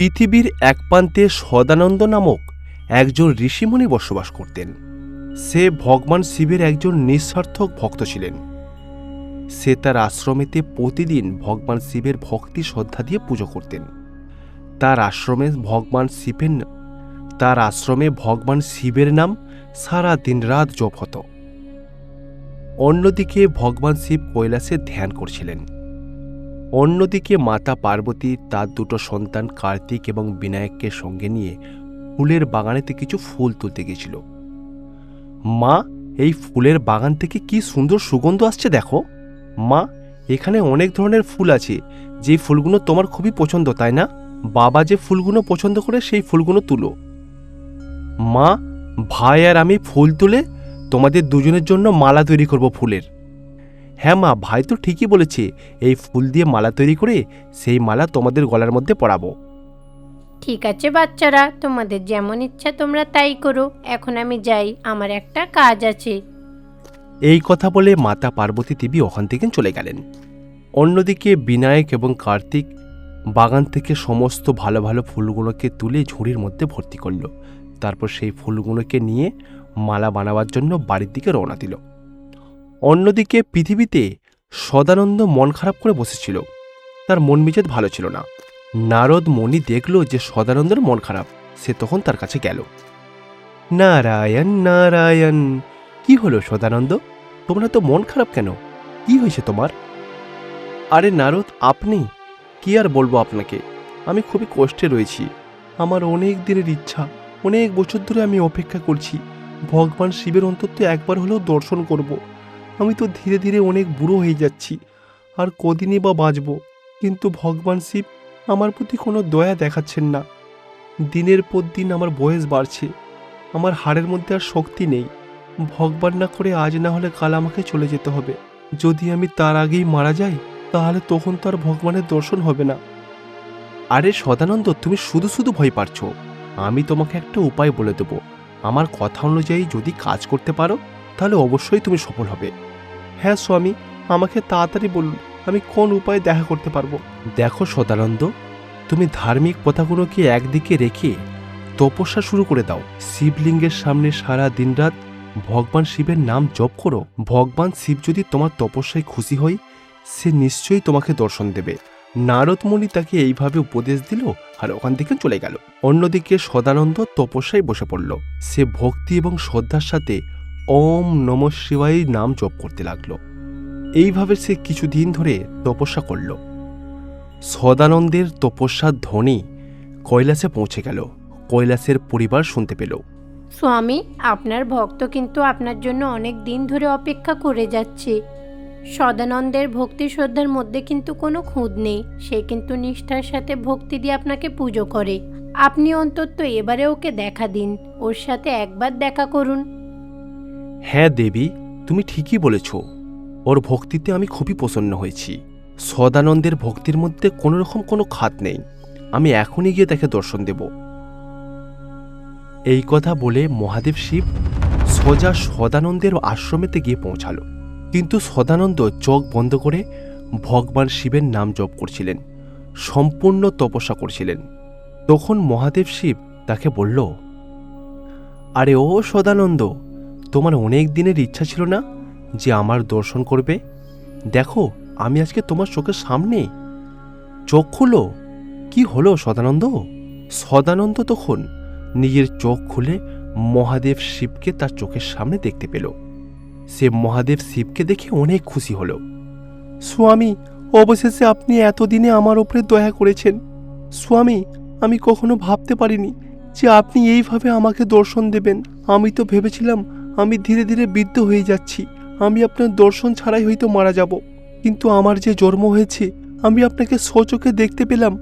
পৃথিবীর এক প্রান্তে সদানন্দ নামক একজন ঋষিমুনি বসবাস করতেন। সে ভগবান শিবের একজন নিঃস্বার্থক ভক্ত ছিলেন। সে তার আশ্রমেতে প্রতিদিন ভগবান শিবের ভক্তি শ্রদ্ধা দিয়ে পুজো করতেন। তার আশ্রমে ভগবান শিবের তার আশ্রমে ভগবান শিবের নাম সারা দিন রাত জপ হতো। অন্যদিকে ভগবান শিব কৈলাসে ধ্যান করছিলেন। অন্যদিকে মাতা পার্বতী তার দুটো সন্তান কার্তিক এবং বিনায়ককে সঙ্গে নিয়ে ফুলের বাগানেতে কিছু ফুল তুলতে গেছিল। মা, এই ফুলের বাগান থেকে কি সুন্দর সুগন্ধ আসছে দেখো। মা, এখানে অনেক ধরনের ফুল আছে যে ফুলগুলো তোমার খুবই পছন্দ, তাই না? বাবা যে ফুলগুলো পছন্দ করে সেই ফুলগুলো তুলো। মা, ভাই আর আমি ফুল তুলে তোমাদের দুজনের জন্য মালা তৈরি করব ফুলের। হ্যাঁ মা ভাই তো ঠিকই বলেছে এই ফুল দিয়ে মালা তৈরি করে সেই মালা তোমাদের গলার মধ্যে পরাবো। ঠিক আছে বাচ্চারা তোমাদের যেমন ইচ্ছা তোমরা তাই করো। এখন আমি যাই আমার একটা কাজ আছে। এই কথা বলে মাতা পার্বতী দেবী ওখান থেকে চলে গেলেন। অন্যদিকে বিনায়ক এবং কার্তিক বাগান থেকে সমস্ত ভালো ভালো ফুলগুলোকে তুলে ঝুড়ির মধ্যে ভর্তি করল। তারপর সেই ফুলগুলোকে নিয়ে মালা বানাবার জন্য বাড়ির দিকে রওনা দিল। অন্যদিকে পৃথিবীতে সদানন্দ মন খারাপ করে বসেছিল। তার মন মেজাজ ভালো ছিল না। নারদ মণি দেখল যে সদানন্দের মন খারাপ, সে তখন তার কাছে গেল। নারায়ণ নারায়ণ, কি হলো সদানন্দ? তোমরা তো মন খারাপ কেন? কি হয়েছে তোমার? আরে নারদ, আপনি? কি আর বলব আপনাকে? আমি খুবই কষ্টে রয়েছি। আমার অনেক দিনের ইচ্ছা, অনেক বছর ধরে আমি অপেক্ষা করছি। ভগবান শিবের অন্তত একবার হলেও দর্শন করব। আমি তো ধীরে ধীরে অনেক বুড়ো হয়ে যাচ্ছি, আর কদিনই বা বাঁচব। কিন্তু ভগবান শিব আমার প্রতি কোনো দয়া দেখাচ্ছেন না। দিনের পর দিন আমার বয়স বাড়ছে, আমার হাড়ের মধ্যে আর শক্তি নেই। ভগবান না করে আজ না হলে কাল আমাকে চলে যেতে হবে। যদি আমি তার আগেই মারা যাই, তাহলে তখন তো আর ভগবানের দর্শন হবে না। আরে সদানন্দ, তুমি শুধু শুধু ভয় পাচ্ছ। আমি তোমাকে একটা উপায় বলে দেবো। আমার কথা অনুযায়ী যদি কাজ করতে পারো, তাহলে অবশ্যই তুমি সফল হবে। হ্যাঁ স্বামী, আমাকে তাড়াতাড়ি বলুন, আমি কোন উপায়ে দেখা করতে পারব? দেখো সদানন্দ, তুমি ধার্মিক কথাগুলোকে একদিকে রেখে তপস্যা শুরু করে দাও। শিবলিঙ্গের সামনে সারা দিনরাত ভগবান শিবের নাম জপ করো। ভগবান শিব যদি তোমার তপস্যায় খুশি হয়, সে নিশ্চয়ই তোমাকে দর্শন দেবে। নারদমণি তাকে এইভাবে উপদেশ দিল আর ওখান থেকে চলে গেল। অন্যদিকে সদানন্দ তপস্যায় বসে পড়ল। সে ভক্তি এবং শ্রদ্ধার সাথে ওম নম শিবাই নাম জপ করতে লাগল। এইভাবে সে কিছুদিন ধরে তপস্যা করল। সদানন্দের তপস্যার ধ্বনি কৈলাসে পৌঁছে গেল। কৈলাসের পরিবার শুনতে পেল। স্বামী, আপনার ভক্ত কিন্তু আপনার জন্য অনেক দিন ধরে অপেক্ষা করে যাচ্ছে। সদানন্দের ভক্তি শ্রদ্ধার মধ্যে কিন্তু কোনো খুঁত নেই। সে কিন্তু নিষ্ঠার সাথে ভক্তি দিয়ে আপনাকে পুজো করে। আপনি অন্তত এবারে ওকে দেখা দিন। ওর সাথে একবার দেখা করুন। হ্যাঁ দেবী, তুমি ঠিকই বলেছ। ওর ভক্তিতে আমি খুবই প্রসন্ন হয়েছি। সদানন্দের ভক্তির মধ্যে কোনো রকম কোনো খাত নেই। আমি এখনই গিয়ে তাকে দর্শন দেব। এই কথা বলে মহাদেব শিব সোজা সদানন্দের আশ্রমেতে গিয়ে পৌঁছালো। কিন্তু সদানন্দ চোখ বন্ধ করে ভগবান শিবের নাম জপ করছিলেন, সম্পূর্ণ তপস্যা করছিলেন। তখন মহাদেব শিব তাকে বলল, আরে ও সদানন্দ তোমার অনেক দিনের ইচ্ছা ছিল না যে আমার দর্শন করবে? দেখো, আমি আজকে তোমার চোখের সামনে। চোখ খুলো। কি হলো সদানন্দ? সদানন্দ তখন নিজের চোখ খুলে মহাদেব শিবকে তার চোখের সামনে দেখতে পেল। সে মহাদেব শিবকে দেখে অনেক খুশি হল। স্বামী, অবশেষে আপনি এতদিনে আমার ওপরে দয়া করেছেন। স্বামী, আমি কখনো ভাবতে পারিনি যে আপনি এইভাবে আমাকে দর্শন দেবেন। আমি তো ভেবেছিলাম আমি ধীরে ধীরে বৃদ্ধ হয়ে যাচ্ছি। আমি আপনার দর্শন ছাড়াই হয়তো মারা যাব। কিন্তু আমার যে জন্ম হয়েছে আমি আপনাকে সচোখে দেখতে পেলাম।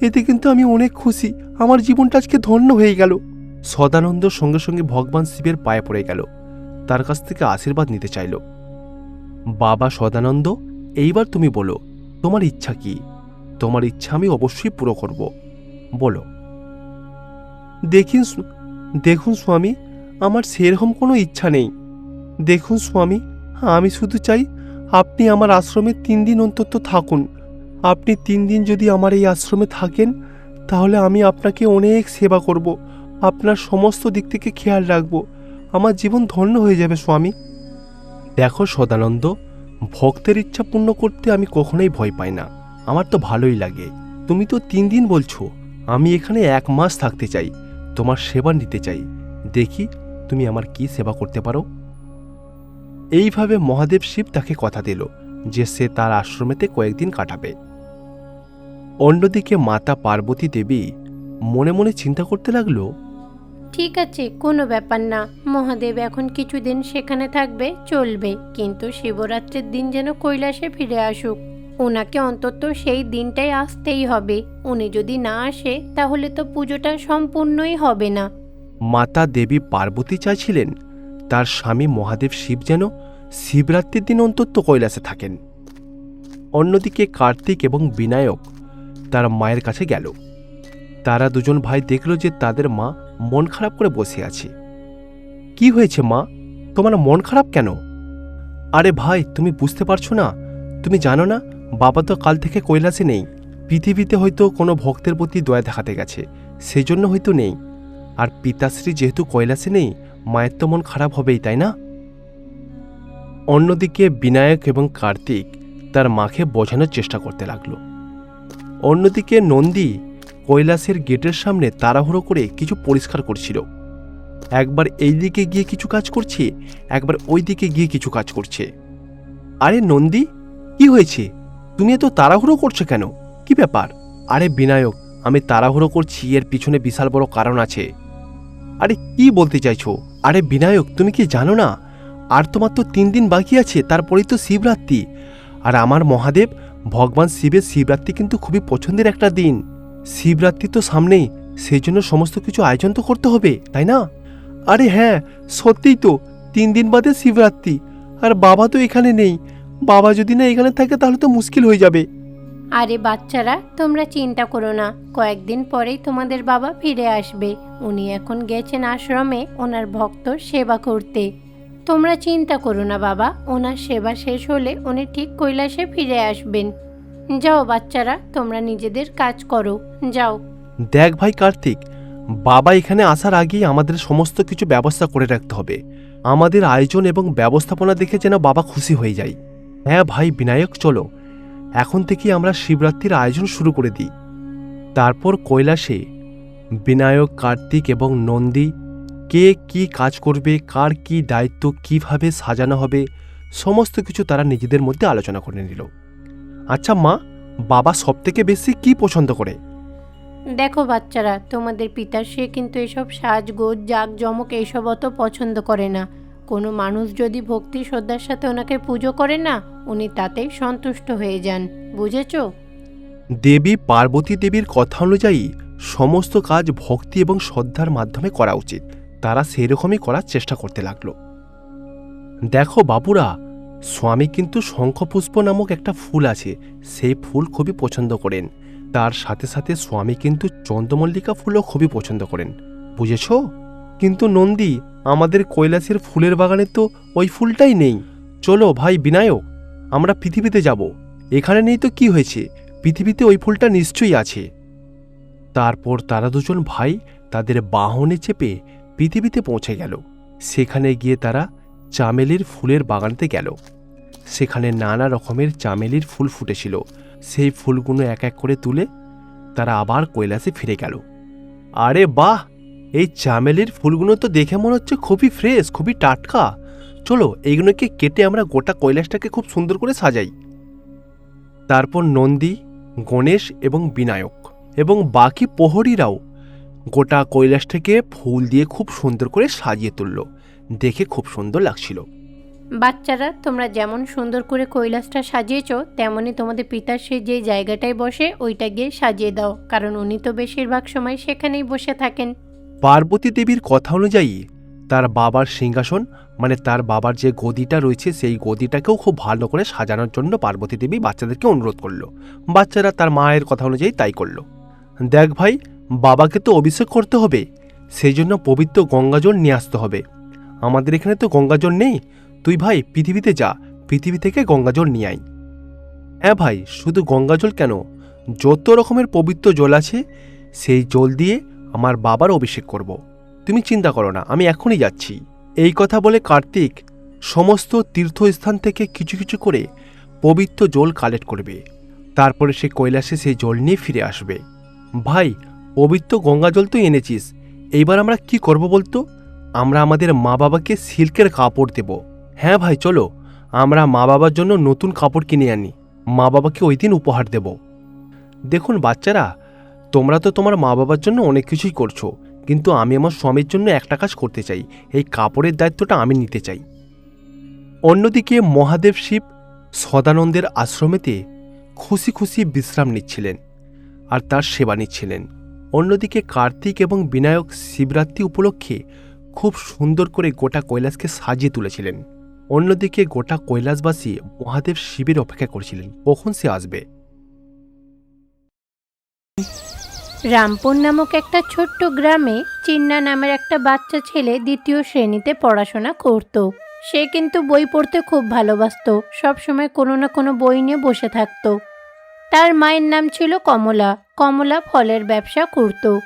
এতে কিন্তু আমি অনেক খুশি। আমার জীবনটা আজকে ধন্য হয়ে গেল। সদানন্দ সঙ্গে সঙ্গে ভগবান শিবের পায়ে পড়ে গেল। তার কাছ থেকে আশীর্বাদ নিতে চাইল। বাবা সদানন্দ এইবার তুমি বলো তোমার ইচ্ছা কি? তোমার ইচ্ছা আমি অবশ্যই পুরো করব। বলো। দেখিন দেখুন স্বামী আমার সেরকম কোনো ইচ্ছা নেই। দেখুন স্বামী, আমি শুধু চাই আপনি আমার আশ্রমে তিন দিন অন্তত থাকুন। আপনি তিন দিন যদি আমার এই আশ্রমে থাকেন, তাহলে আমি আপনাকে অনেক সেবা করব। আপনার সমস্ত দিক থেকে খেয়াল রাখব। আমার জীবন ধন্য হয়ে যাবে স্বামী। দেখো সদানন্দ, ভক্তের ইচ্ছা পূর্ণ করতে আমি কখনোই ভয় পাই না। আমার তো ভালোই লাগে। তুমি তো তিন দিন বলছো, আমি এখানে এক মাস থাকতে চাই, তোমার সেবা নিতে চাই। দেখি তুমি আমার কি সেবা করতে পারো? এইভাবে মহাদেব শিব তাকে কথা দিল যে সে তার আশ্রমেতে কয়েকদিন কাটাবে। অন্যদিকে মাতা পার্বতী দেবী মনে মনে চিন্তা করতে লাগল, ঠিক আছে, কোনো ব্যাপার না। মহাদেব এখন কিছুদিন সেখানে থাকবে, চলবে। কিন্তু শিবরাত্রির দিন যেন কৈলাসে ফিরে আসুক। ওনাকে অন্তত সেই দিনটাই আসতেই হবে। উনি যদি না আসে, তাহলে তো পুজোটা সম্পূর্ণই হবে না। মাতা দেবী পার্বতী চাইছিলেন, তার স্বামী মহাদেব শিব যেন শিবরাত্রির দিন অন্তত কৈলাসে থাকেন। অন্যদিকে কার্তিক এবং বিনায়ক তার মায়ের কাছে গেল। তারা দুজন ভাই দেখল যে তাদের মা মন খারাপ করে বসে আছে। কি হয়েছে মা? তোমার মন খারাপ কেন? আরে ভাই, তুমি বুঝতে পারছ না। তুমি জানো না, বাবা তো কাল থেকে কৈলাসে নেই। পৃথিবীতে হয়তো কোনো ভক্তের প্রতি দয়া দেখাতে গেছে। সেজন্য হয়তো নেই। আর পিতাশ্রী যেহেতু কৈলাসে নেই, মায়ের তো মন খারাপ হবেই, তাই না? অন্যদিকে বিনায়ক এবং কার্তিক তার মাকে বোঝানোর চেষ্টা করতে লাগল। অন্যদিকে নন্দী কৈলাসের গেটের সামনে তাড়াহুড়ো করে কিছু পরিষ্কার করছিল। একবার এই দিকে গিয়ে কিছু কাজ করছে, একবার ওই দিকে গিয়ে কিছু কাজ করছে। আরে নন্দী, কি হয়েছে? তুমি এত তাড়াহুড়ো করছ কেন? কি ব্যাপার? আরে বিনায়ক, আমি তাড়াহুড়ো করছি, এর পিছনে বিশাল বড় কারণ আছে। আরে কি বলতে চাইছো? আরে বিনায়ক, তুমি কি জানো না? আর তোমার তো তিন দিন বাকি আছে, তারপরেই তো শিবরাত্রি। আর আমার মহাদেব, ভগবান শিবের শিবরাত্রি কিন্তু খুবই পছন্দের একটা দিন। শিবরাত্রি তো সামনেই সেই জন্য সমস্ত কিছু আয়োজন তো করতে হবে, তাই না? আরে হ্যাঁ সত্যিই তো, তিন দিন বাদে শিবরাত্রি। আর বাবা তো এখানে নেই। বাবা যদি না এখানে থাকে, তাহলে তো মুশকিল হয়ে যাবে। আরে বাচ্চারা, তোমরা চিন্তা করো না। কয়েকদিন পরেই তোমাদের বাবা ফিরে আসবে। উনি এখন গেছেন আশ্রমে ওনার ভক্ত সেবা করতে। তোমরা চিন্তা করো না বাবা, ওনার সেবা শেষ হলে উনি ঠিক কৈলাসে ফিরে আসবেন। যাও বাচ্চারা, তোমরা নিজেদের কাজ করো। যাও। দেখ ভাই কার্তিক, বাবা এখানে আসার আগেই আমাদের সমস্ত কিছু ব্যবস্থা করে রাখতে হবে। আমাদের আয়োজন এবং ব্যবস্থাপনা দেখে যেন বাবা খুশি হয়ে যায়। হ্যাঁ ভাই, বিনায়ক, চলো। এখন থেকেই আমরা শিবরাত্রির আয়োজন শুরু করে দিই। তারপর কৈলাসে বিনায়ক, কার্তিক এবং নন্দী কে কি কাজ করবে, কার কি দায়িত্ব, কীভাবে সাজানো হবে, সমস্ত কিছু তারা নিজেদের মধ্যে আলোচনা করে নিল। আচ্ছা মা, বাবা সবথেকে বেশি কি পছন্দ করে? দেখো বাচ্চারা, তোমাদের পিতা সে কিন্তু এসব সাজগোজ, জাঁকজমক, এইসব অত পছন্দ করে না। কোনো মানুষ যদি ভক্তি শ্রদ্ধার সাথে ওনাকে পুজো করে না, উনি তাতেই সন্তুষ্ট হয়ে যান। বুঝেছ? দেবী পার্বতী দেবীর কথা অনুযায়ী সমস্ত কাজ ভক্তি এবং শ্রদ্ধার মাধ্যমে করা উচিত। তারা সেরকমই করার চেষ্টা করতে লাগল। দেখো বাবুরা, স্বামী কিন্তু শঙ্খপুষ্প নামক একটা ফুল আছে, সেই ফুল খুবই পছন্দ করেন। তার সাথে সাথে স্বামী কিন্তু চন্দ্রমল্লিকা ফুলও খুবই পছন্দ করেন। বুঝেছ? কিন্তু নন্দী, আমাদের কৈলাসের ফুলের বাগানে তো ওই ফুলটাই নেই। চলো ভাই বিনায়ক, আমরা পৃথিবীতে যাব। এখানে নেই তো কি হয়েছে? পৃথিবীতে ওই ফুলটা নিশ্চয়ই আছে। তারপর তারা দুজন ভাই তাদের বাহনে চেপে পৃথিবীতে পৌঁছে গেল। সেখানে গিয়ে তারা চামেলির ফুলের বাগানতে গেল। সেখানে নানা রকমের চামেলির ফুল ফুটেছিল। সেই ফুলগুলো এক এক করে তুলে তারা আবার কৈলাসে ফিরে গেল। আরে বাহ! এই চামেলির ফুলগুলো তো দেখে মনে হচ্ছে খুবই ফ্রেশ খুবই টাটকা। চলো, এইগুলোকে কেটে আমরা গোটা কৈলাসটাকে খুব সুন্দর করে সাজাই। তারপর নন্দী, গণেশ এবং বিনায়ক এবং বাকি প্রহরীরাও গোটা কৈলাসটাকে ফুল দিয়ে খুব সুন্দর করে সাজিয়ে তুলল। দেখে খুব সুন্দর লাগছিল। বাচ্চারা, তোমরা যেমন সুন্দর করে কৈলাসটা সাজিয়েছো, তেমনই তোমাদের পিতার সে যে জায়গাটায় বসে, ওইটা গিয়ে সাজিয়ে দাও। কারণ উনি তো বেশিরভাগ সময় সেখানেই বসে থাকেন। পার্বতী দেবীর কথা অনুযায়ী তার বাবার সিংহাসন মানে তার বাবার যে গদিটা রয়েছে, সেই গদিটাকেও খুব ভালো করে সাজানোর জন্য পার্বতী দেবী বাচ্চাদেরকে অনুরোধ করল। বাচ্চারা তার মায়ের কথা অনুযায়ী তাই করল। দেখ ভাই, বাবাকে তো অভিষেক করতে হবে সেই জন্য পবিত্র গঙ্গাজল নিয়ে আসতে হবে। আমাদের এখানে তো গঙ্গাজল নেই। তুই ভাই, পৃথিবীতে যা, পৃথিবী থেকে গঙ্গাজল নিয়ে আয়। হ্যাঁ ভাই, শুধু গঙ্গাজল কেন? যত রকমের পবিত্র জল আছে, সেই জল দিয়ে আমার বাবার অভিষেক করব। তুমি চিন্তা করো না, আমি এখনই যাচ্ছি। এই কথা বলে কার্তিক সমস্ত তীর্থস্থান থেকে কিছু কিছু করে পবিত্র জল কালেক্ট করবে। তারপরে সে কৈলাসে সেই জল নিয়ে ফিরে আসবে। ভাই, পবিত্র গঙ্গা জল তো এনেছিস, এইবার আমরা কি করব বলতো? আমরা আমাদের মা বাবাকে সিল্কের কাপড় দেব। হ্যাঁ ভাই, চলো, আমরা মা বাবার জন্য নতুন কাপড় কিনে আনি। মা বাবাকে ওই দিন উপহার দেব। দেখুন বাচ্চারা তোমরা তো তোমার মা বাবার জন্য অনেক কিছুই করছ, কিন্তু আমি আমার স্বামীর জন্য একটা কাজ করতে চাই, এই কাপড়ের দায়িত্বটা আমি নিতে চাই। অন্যদিকে মহাদেব শিব সদানন্দের আশ্রমেতে খুশি খুশি বিশ্রাম নিচ্ছিলেন আর তার সেবা নিচ্ছিলেন। অন্যদিকে কার্তিক এবং বিনায়ক শিবরাত্রি উপলক্ষে খুব সুন্দর করে গোটা কৈলাসকে সাজিয়ে তুলেছিলেন। অন্যদিকে গোটা কৈলাসবাসী মহাদেব শিবের অপেক্ষা করছিলেন, কখন সে আসবে? রামপুর নামক একটা ছোট্ট গ্রামে চিন্না নামের একটা বাচ্চা ছেলে দ্বিতীয় শ্রেণীতে পড়াশোনা করত। সে কিন্তু বই পড়তে খুব ভালোবাসতো, সবসময় কোনো না কোনো বই নিয়ে বসে থাকতো। তার মায়ের নাম ছিল কমলা কমলা ফলের ব্যবসা করত।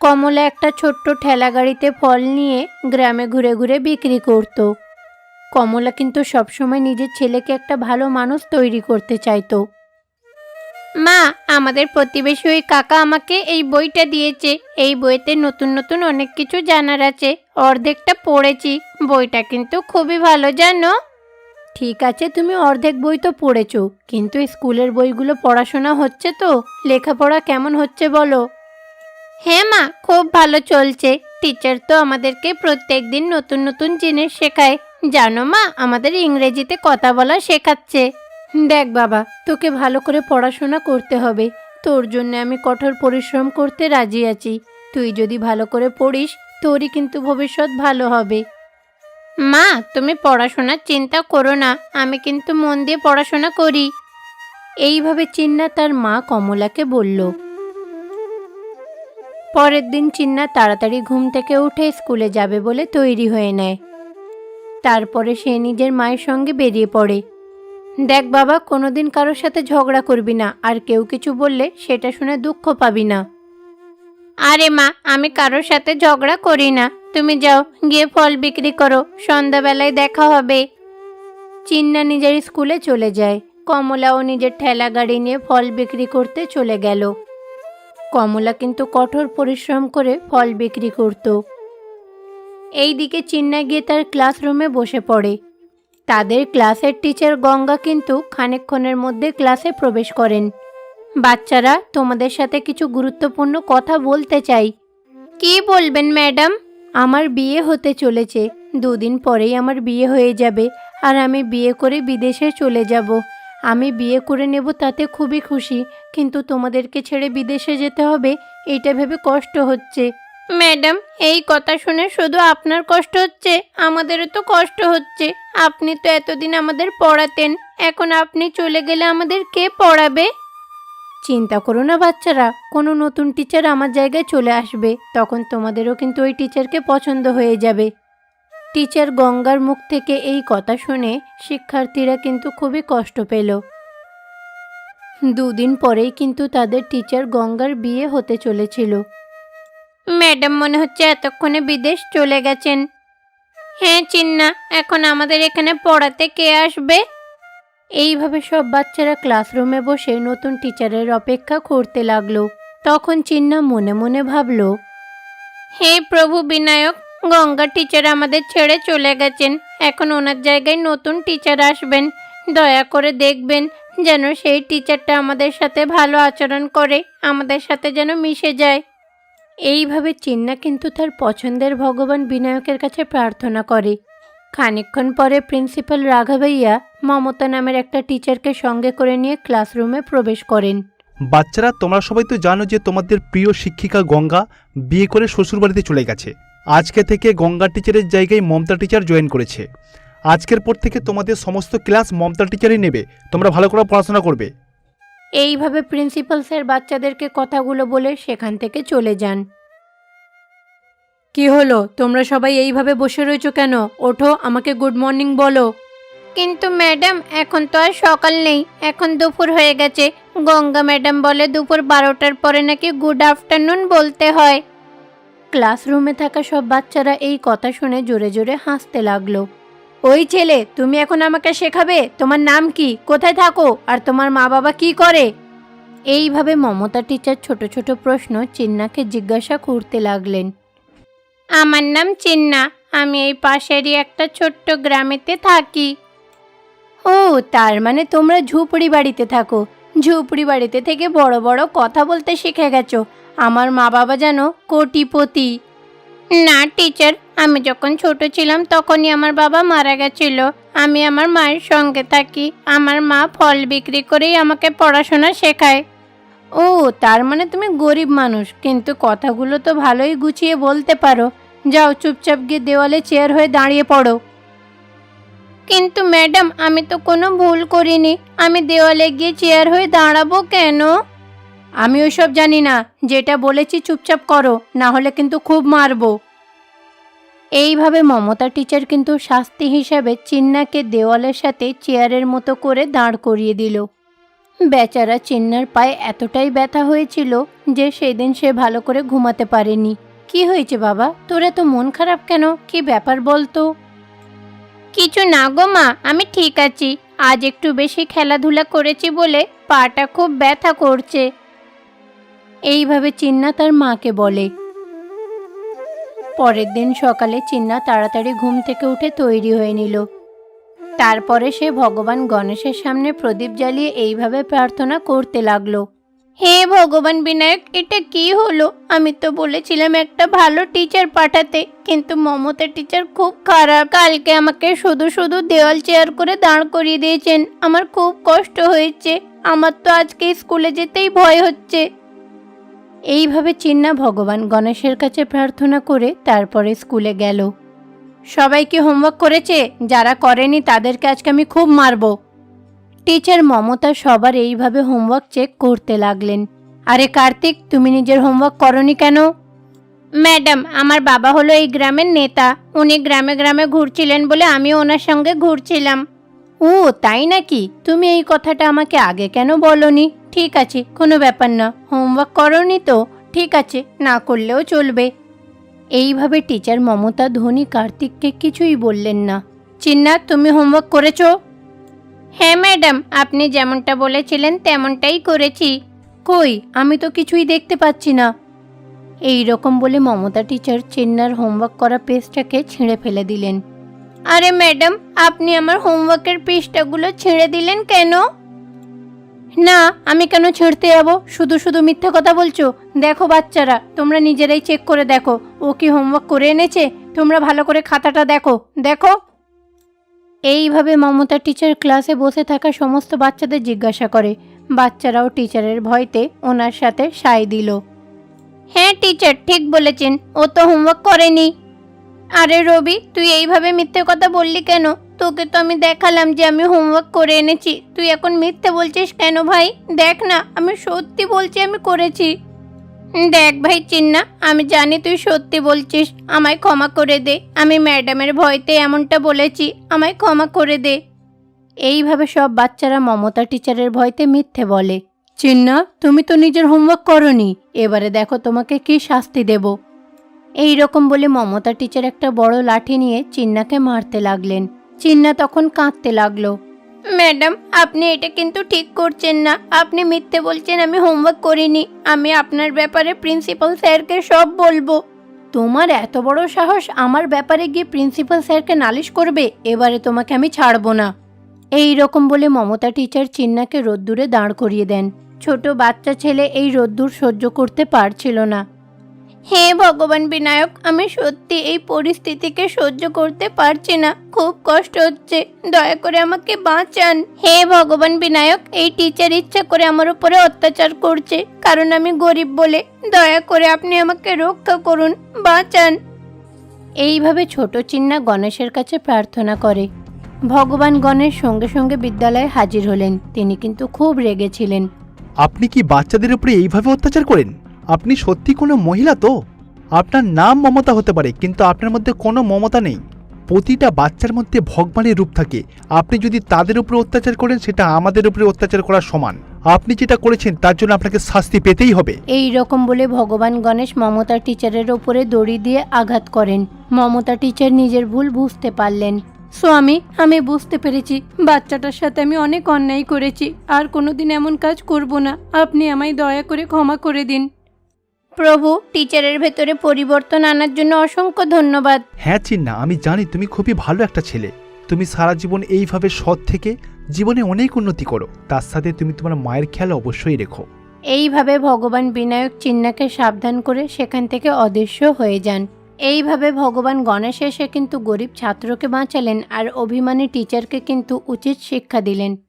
কমলা একটা ছোট্ট ঠেলা গাড়িতে ফল নিয়ে গ্রামে ঘুরে ঘুরে বিক্রি করত। কমলা কিন্তু সবসময় নিজের ছেলেকে একটা ভালো মানুষ তৈরি করতে চাইতো। মা আমাদের প্রতিবেশী ওই কাকা আমাকে এই বইটা দিয়েছে। এই বইতে নতুন নতুন অনেক কিছু জানার আছে। অর্ধেকটা পড়েছি। বইটা কিন্তু খুবই ভালো জানো? ঠিক আছে তুমি অর্ধেক বই তো পড়েছো কিন্তু স্কুলের বইগুলো পড়াশোনা হচ্ছে তো? লেখাপড়া কেমন হচ্ছে বলো? হ্যাঁ মা খুব ভালো চলছে। টিচার তো আমাদেরকে প্রত্যেক দিন নতুন নতুন জিনিস শেখায়। জানো মা আমাদের ইংরেজিতে কথা বলা শেখাচ্ছে। দেখ বাবা, তোকে ভালো করে পড়াশোনা করতে হবে। তোর জন্য আমি কঠোর পরিশ্রম করতে রাজি আছি। তুই যদি ভালো করে পড়িস, তোরই কিন্তু ভবিষ্যৎ ভালো হবে। মা, তুমি পড়াশোনার চিন্তা করো না, আমি কিন্তু মন দিয়ে পড়াশোনা করি। এইভাবে চিন্না তার মা কমলাকে বলল। পরের দিন চিন্না তাড়াতাড়ি ঘুম থেকে উঠে স্কুলে যাবে বলে তৈরি হয়ে নেয়। তারপরে সে নিজের মায়ের সঙ্গে বেরিয়ে পড়ে। দেখ বাবা কোনোদিন কারোর সাথে ঝগড়া করবি না আর কেউ কিছু বললে সেটা শুনে দুঃখ পাবি না। আরে মা আমি কারোর সাথে ঝগড়া করি না। তুমি যাও গিয়ে ফল বিক্রি করো সন্ধ্যাবেলায় দেখা হবে। চিন্না নিজের স্কুলে চলে যায়। কমলাও নিজের ঠেলা গাড়ি নিয়ে ফল বিক্রি করতে চলে গেল। কমলা কিন্তু কঠোর পরিশ্রম করে ফল বিক্রি করত। এইদিকে চিন্না গিয়ে তার ক্লাসরুমে বসে পড়ে। তাদের ক্লাসের টিচার গঙ্গা কিন্তু খানিকক্ষণের মধ্যে ক্লাসে প্রবেশ করেন। বাচ্চারা তোমাদের সাথে কিছু গুরুত্বপূর্ণ কথা বলতে চাই। কি বলবেন ম্যাডাম? আমার বিয়ে হতে চলেছে। দুদিন পরেই আমার বিয়ে হয়ে যাবে আর আমি বিয়ে করে বিদেশে চলে যাব। আমি বিয়ে করে নেব তাতে খুবই খুশি কিন্তু তোমাদেরকে ছেড়ে বিদেশে যেতে হবে এটা ভেবে কষ্ট হচ্ছে। ম্যাডাম, এই কথা শুনে শুধু আপনার কষ্ট হচ্ছে, আমাদেরও তো কষ্ট হচ্ছে। আপনি তো এতদিন আমাদের পড়াতেন, এখন আপনি চলে গেলে আমাদের কে পড়াবে? চিন্তা করো না বাচ্চারা, কোনো নতুন টিচার আমার জায়গায় চলে আসবে, তখন তোমাদেরও কিন্তু ওই টিচারকে পছন্দ হয়ে যাবে। টিচার গঙ্গার মুখ থেকে এই কথা শুনে শিক্ষার্থীরা কিন্তু খুবই কষ্ট পেল। দুদিন পরেই কিন্তু তাদের টিচার গঙ্গার বিয়ে হতে চলেছিল। ম্যাডাম মনে হচ্ছে এতক্ষণে বিদেশ চলে গেছেন। হ্যাঁ চিন্না, এখন আমাদের এখানে পড়াতে কে আসবে? এইভাবে সব বাচ্চারা ক্লাসরুমে বসে নতুন টিচারের অপেক্ষা করতে লাগল। তখন চিন্না মনে মনে ভাবলো, হে প্রভু বিনায়ক, গঙ্গা টিচার আমাদের ছেড়ে চলে গেছেন। এখন ওনার জায়গায় নতুন টিচার আসবেন। দয়া করে দেখবেন যেন সেই টিচারটা আমাদের সাথে ভালো আচরণ করে, আমাদের সাথে যেন মিশে যায়। এইভাবে চিন্না কিন্তু তার পছন্দের ভগবান বিনায়কের কাছে প্রার্থনা করে। খানিকক্ষণ পরে প্রিন্সিপাল রাঘাভাইয়া মমতা নামের একটা টিচারকে সঙ্গে করে নিয়ে ক্লাসরুমে প্রবেশ করেন। বাচ্চারা, তোমরা সবাই তো জানো যে তোমাদের প্রিয় শিক্ষিকা গঙ্গা বিয়ে করে শ্বশুরবাড়িতে চলে গেছে। আজকে থেকে গঙ্গা টিচারের জায়গায় মমতা টিচার জয়েন করেছে। আজকের পর থেকে তোমাদের সমস্ত ক্লাস মমতা টিচারই নেবে। তোমরা ভালো করে পড়াশোনা করবে। এইভাবে প্রিন্সিপাল স্যার বাচ্চাদেরকে কথাগুলো বলে সেখান থেকে চলে যান। কি হলো? তোমরা সবাই এইভাবে বসে রয়েছো কেন? ওঠো আমাকে গুড মর্নিং বলো। কিন্তু ম্যাডাম এখন তো আর সকাল নেই। এখন দুপুর হয়ে গেছে। গঙ্গা ম্যাডাম বলে দুপুর বারোটার পরে নাকি গুড আফটারনুন বলতে হয়। ক্লাসরুমে থাকা সব বাচ্চারা এই কথা শুনে জোরে জোরে হাসতে লাগল। ওই ছেলে, তুমি এখন আমাকে শেখাবে? তোমার নাম কি? কোথায় থাকো? আর তোমার মা বাবা কি করে? এইভাবে মমতা টিচার ছোট ছোট প্রশ্ন চিন্নাকে জিজ্ঞাসা করতে লাগলেন। আমার নাম চিন্না, আমি এই পাশেরই একটা ছোট্ট গ্রামেতে থাকি। ও, তার মানে তোমরা ঝুপড়ি বাড়িতে থাকো। ঝুপড়ি বাড়িতে থেকে বড় বড় কথা বলতে শিখে গেছো। আমার মা বাবা যেন কোটিপতি। না, টিচার আমি যখন ছোট ছিলাম তখনই আমার বাবা মারা গেছিল। আমি আমার মায়ের সঙ্গে থাকি। আমার মা ফল বিক্রি করেই আমাকে পড়াশোনা শেখায়। ও, তার মানে তুমি গরিব মানুষ। কিন্তু কথাগুলো তো ভালোই গুছিয়ে বলতে পারো। যাও চুপচাপ গিয়ে দেওয়ালে চেয়ার হয়ে দাঁড়িয়ে পড়ো। কিন্তু ম্যাডাম, আমি তো কোনো ভুল করিনি। আমি দেওয়ালে গিয়ে চেয়ার হয়ে দাঁড়াবো কেন? আমি ওসব জানি না। যেটা বলেছি চুপচাপ করো, না হলে কিন্তু খুব মারবো। এইভাবে মমতা টিচার কিন্তু শাস্তি হিসাবে চিন্নাকে দেওয়ালের সাথে চেয়ারের মতো করে দাঁড় করিয়ে দিল। বেচারা চিন্নার পায়ে এতটাই ব্যথা হয়েছিল যে সেদিন সে ভালো করে ঘুমাতে পারেনি। কি হয়েছে বাবা? তোর এত মন খারাপ কেন? কি ব্যাপার বলতো কিছু না গো মা আমি ঠিক আছি। আজ একটু বেশি খেলাধুলা করেছি বলে পাটা খুব ব্যথা করছে। এইভাবে চিন্না তার মাকে বলে। পরের দিন সকালে চিন্না তাড়াতাড়ি ঘুম থেকে উঠে তৈরি হয়ে নিল। তারপরে সে ভগবান গণেশের সামনে প্রদীপ জ্বালিয়ে এইভাবে প্রার্থনা করতে লাগল। হে ভগবান বিনায়ক, এটা কি হলো? আমি তো বলেছিলাম একটা ভালো টিচার পাঠাতে, কিন্তু মমতা টিচার খুব খারাপ। কালকে আমাকে শুধু শুধু দেওয়াল চেয়ার করে দাঁড় করিয়ে দিয়েছেন। আমার খুব কষ্ট হয়েছে। আমার তো আজকে স্কুলে যেতেই ভয় হচ্ছে। এইভাবে চিন্না ভগবান গণেশের কাছে প্রার্থনা করে তারপরে স্কুলে গেল। সবাই কি হোমওয়ার্ক করেছে, যারা করেনি তাদেরকে আজকে আমি খুব মারবো। টিচার মমতা সবার এইভাবে হোমওয়ার্ক চেক করতে লাগলেন। আরে কার্তিক, তুমি নিজের হোমওয়ার্ক করনি কেন? ম্যাডাম, আমার বাবা হলো এই গ্রামের নেতা। উনি গ্রামে গ্রামে ঘুরছিলেন বলে আমি ওনার সঙ্গে ঘুরছিলাম। ও, তাই নাকি? তুমি এই কথাটা আমাকে আগে কেন বলনি? ঠিক আছে, কোনো ব্যাপার না। হোমওয়ার্ক করনি তো, ঠিক আছে, না করলেও চলবে। এইভাবে টিচার মমতা, ধোনি, কার্তিককে কিছুই বললেন না। চিন্না, তুমি হোমওয়ার্ক করেছ? হ্যাঁ ম্যাডাম, আপনি যেমনটা বলেছিলেন তেমনটাই করেছি। কই, আমি তো কিছুই দেখতে পাচ্ছি না। এই রকম বলে মমতা টিচার চিন্নার হোমওয়ার্ক করা পেজটাকে ছিঁড়ে ফেলে দিলেন। আরে ম্যাডাম, আপনি আমার হোমওয়ার্কের পৃষ্ঠাগুলো ছিঁড়ে দিলেন কেন? না, আমি কেন ছিঁড়তে যাব? শুধু শুধু মিথ্যা কথা বলছো। দেখো বাচ্চারা, তোমরা নিজেরাই চেক করে দেখো। ও কি হোমওয়ার্ক করে এনেছে? তোমরা ভালো করে খাতাটা দেখো। দেখো। এইভাবে মমতা টিচার ক্লাসে বসে থাকা সমস্ত বাচ্চাদের জিজ্ঞাসা করে। বাচ্চারাও টিচারের ভয়তে ওনার সাথে সাই দিল। হ্যাঁ টিচার ঠিক বলেছেন। ও তো হোমওয়ার্ক করেনি। আরে রবি, তুই এইভাবে মিথ্যে কথা বললি কেন? তোকে তো আমি দেখালাম যে আমি হোমওয়ার্ক করে এনেছি। তুই এখন মিথ্যে বলছিস কেন ভাই? দেখ না, আমি সত্যি বলছি আমি করেছি। দেখ ভাই চিন্না, আমি জানি তুই সত্যি বলছিস, আমায় ক্ষমা করে দে। আমি ম্যাডামের ভয়তে এমনটা বলেছি, আমায় ক্ষমা করে দে। এইভাবে সব বাচ্চারা মমতা টিচারের ভয়তে মিথ্যে বলে। চিন্না, তুমি তো নিজের হোমওয়ার্ক করনি। এবারে দেখো তোমাকে কি শাস্তি দেব। এই রকম বলে মমতা টিচার একটা বড় লাঠি নিয়ে চিন্নাকে মারতে লাগলেন। চিন্না তখন কাঁদতে লাগল। ম্যাডাম আপনি এটা কিন্তু ঠিক করছেন না। আপনি মিথ্যে বলছেন আমি হোমওয়ার্ক করিনি। আমি আপনার ব্যাপারে প্রিন্সিপাল স্যারকে সব বলব। তোমার এত বড় সাহস আমার ব্যাপারে গিয়ে প্রিন্সিপাল স্যারকে নালিশ করবে? এবারে তোমাকে আমি ছাড়বো না। এই রকম বলে মমতা টিচার চিন্নাকে রোদ্দুরে দাঁড় করিয়ে দেন। ছোট বাচ্চা ছেলে এই রোদ্দুর সহ্য করতে পারছিল না। হে ভগবান বিনায়ক, আমি সত্যি এই পরিস্থিতিকে সহ্য করতে পারছি না। খুব কষ্ট হচ্ছে। দয়া করে আমাকে বাঁচান। হে ভগবান বিনায়ক, এই টিচার ইচ্ছা করে আমার উপরে অত্যাচার করছে, কারণ আমি গরিব বলে। দয়া করে আপনি আমাকে রক্ষা করুন, বাঁচান। এইভাবে ছোট চিন্না গণেশের কাছে প্রার্থনা করে। ভগবান গণেশ সঙ্গে সঙ্গে বিদ্যালয়ে হাজির হলেন। তিনি কিন্তু খুব রেগেছিলেন আপনি কি বাচ্চাদের উপরে এইভাবে অত্যাচার করেন? আপনি সত্যি কোনো মহিলা তো? আপনার নাম মমতা হতে পারে, কিন্তু আপনার মধ্যে কোনো মমতা নেই। প্রতিটা বাচ্চার মধ্যে ভগবানের রূপ থাকে। আপনি যদি তাদের উপরে অত্যাচার করেন, সেটা আমাদের উপরে অত্যাচার করার সমান। আপনি যেটা করেছেন, তার জন্য আপনাকে শাস্তি পেতেই হবে। এই রকম বলে ভগবান গণেশ মমতা টিচারের ওপরে দড়ি দিয়ে আঘাত করেন। মমতা টিচার নিজের ভুল বুঝতে পারলেন। স্বামী, আমি বুঝতে পেরেছি। বাচ্চাটার সাথে আমি অনেক অন্যায় করেছি। আর কোনোদিন এমন কাজ করব না। আপনি আমায় দয়া করে ক্ষমা করে দিন। প্রভু টিচারের ভেতরে পরিবর্তন আনার জন্য অসংখ্য ধন্যবাদ। হ্যাঁ চিন্না আমি জানি তুমি খুবই ভালো একটা ছেলে। তুমি সারা জীবন এইভাবে সৎ থেকে জীবনে অনেক উন্নতি করো। তার সাথে তুমি তোমার মায়ের খেয়াল অবশ্যই রেখো। এইভাবে ভগবান বিনায়ক চিন্নাকে সাবধান করে সেখান থেকে অদৃশ্য হয়ে যান। এইভাবে ভগবান গণেশ এসে কিন্তু গরিব ছাত্রকে বাঁচালেন আর অভিমানী টিচারকে কিন্তু উচিত শিক্ষা দিলেন।